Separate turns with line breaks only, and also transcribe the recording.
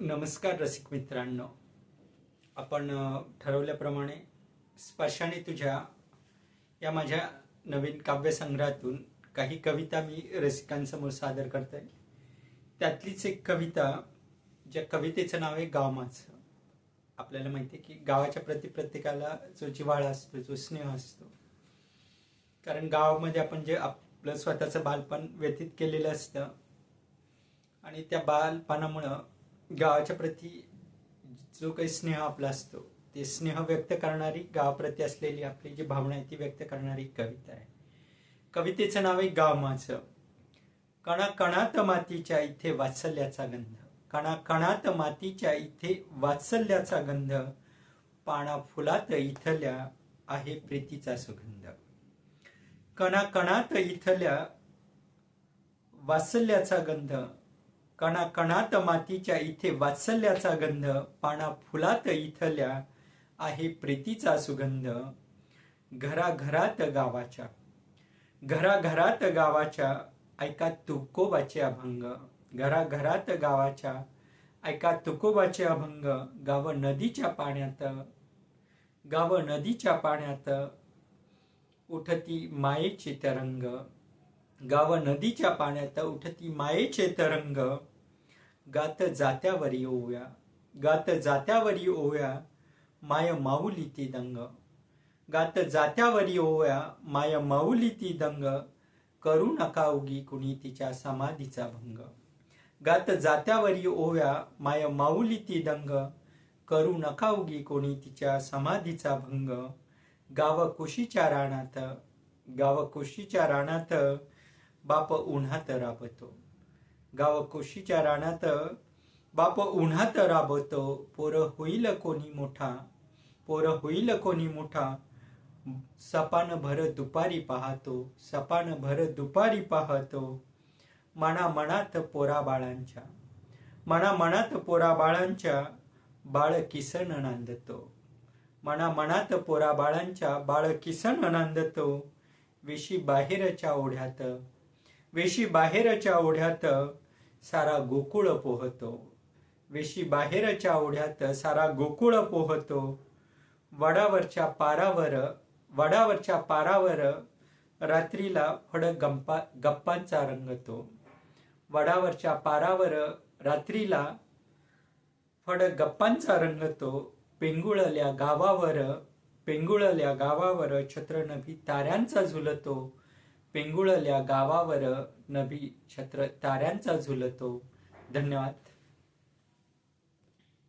नमस्कार रसिक मित्रांनो. आपण ठरवल्याप्रमाणे स्पर्शाने तुझ्या या माझ्या नवीन काव्यसंग्रहातून काही कविता मी रसिकांसमोर सादर करते त्यातलीच एक कविता ज्या कवितेचं नाव आहे गाव माझं आपल्याला माहिती आहे की गावाच्या प्रति प्रत्येकाला जो जिवाळा असतो जो स्नेह असतो. कारण गावामध्ये आपण जे आपलं स्वतःचं बालपण व्यतीत केलेलं असतं आणि त्या बालपणामुळं गावाच्या प्रती जो काही स्नेह आपला असतो ते स्नेह व्यक्त करणारी गावाप्रती असलेली आपली जी भावना आहे ती व्यक्त करणारी कविता आहे. कवितेचं नाव आहे गाव माझं. कणा कणात मातीच्या इथे वात्सल्याचा गंध. कणा कणात मातीच्या इथे वात्सल्याचा गंध. पाना फुलात इथल्या आहे प्रीतीचा सुगंध. कणाकणात इथल्या वात्सल्याचा गंध. कणाकणात मातीच्या इथे वात्सल्याचा गंध पाना फुलात इथल्या आहे प्रीतीचा सुगंध. घराघरात गावाच्या घराघरात गावाच्या ऐका तुकोबाचे अभंग. घराघरात गावाच्या ऐका तुकोबाचे अभंग. गाव नदीच्या पाण्यात गाव नदीच्या पाण्यात उठती मायेचे तरंग. गाव नदीच्या पाण्यात उठती मायेचे तरंग. गात जात्यावरी ओव्या. गात जात्यावरी ओव्या माय माऊली ती दंग. गात जात्यावरी ओव्या माय माऊली ती दंग. करू नका उगी कुणी तिच्या समाधीचा भंग. गात जात्यावरी ओव्या माय माऊली ती दंग. करू नका उगी कोणी तिच्या समाधीचा भंग. गाव कुशीच्या राणात गाव कुशीच्या राणात बाप उन्हात राबतो. गाव कोशीच्या रानात बाप उन्हात राबवतो पोर होईल कोणी मोठा पोर होईल कोणी मोठा. सपान भर दुपारी पाहतो सपान भर दुपारी पाहतो. मना मनात पोरा बाळांच्या मना मनात पोरा बाळांच्या बाळ किसन नांदतो. मना मनात पोरा बाळांच्या बाळ किसन नांदतो. वेशी बाहेरच्या ओढ्यात वेशी बाहेरच्या ओढ्यात सारा गोकुळ पोहतो. वेशी बाहेरच्या ओढ्यात सारा गोकुळ पोहतो. वडावरच्या पारावर वडावरच्या पारावर रात्रीला फड गंपा गप्पांचा रंगतो. वडावरच्या पारावर रात्रीला फड गप्पांचा रंगतो. पेंगुळल्या गावावर पेंगुळल्या गावावर छत्रनभी ताऱ्यांचा झुलतो. पेंगुळल्या गावावर नभी छत्र ताऱ्यांचा झुलतो. धन्यवाद.